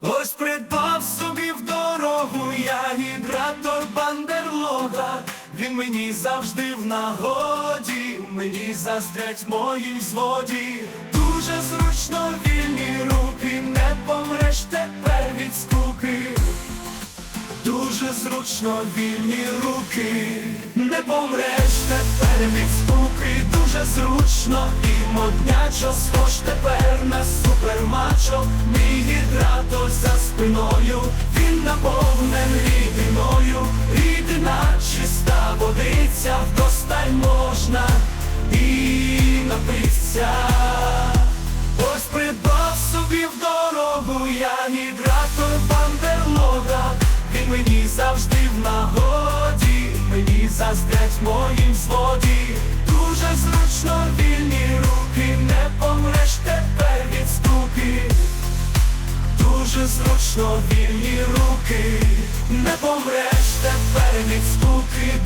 Ось придбав собі в дорогу я гідратор бандерлога. Він мені завжди в нагоді, мені заздрять мої зводі. Дуже зручно вільні руки, не помреш тепер від скуки. Дуже зручно вільні руки, не помреш тепер від скуки, зручно і моднячо, схож тепер на супермачо, мій гідратор за спиною, він наповнений рідиною, рідина чиста водиця, вдосталь можна і напитися. Ось придбав собі в дорогу я гідратор бандерлога. Він мені завжди в нагоді, мені заздрять моїм зводі Зручно вільні руки, не помреш тепер від Дуже зручно вільні руки, не помреш тепер від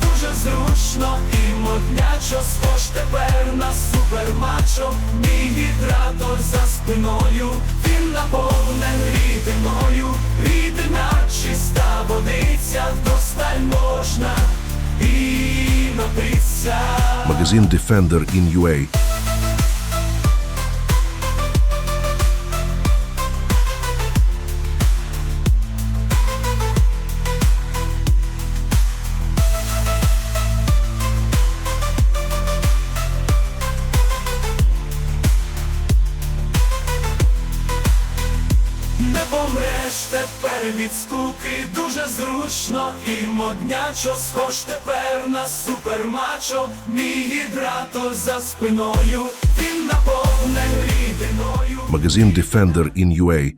дуже зручно і моднячо, схож тепер на супермачо, мій гідратор за спиною, він наповнений рідиною, рідина чиста водиця, досталь можна і напитися. Магазин Defender in UA. Не помреш тепер від скуки, дуже зручно і моднячо, схож тепер на супермачо, мій гідратор за спиною, він наповнений рідиною. Магазин Defender in UA.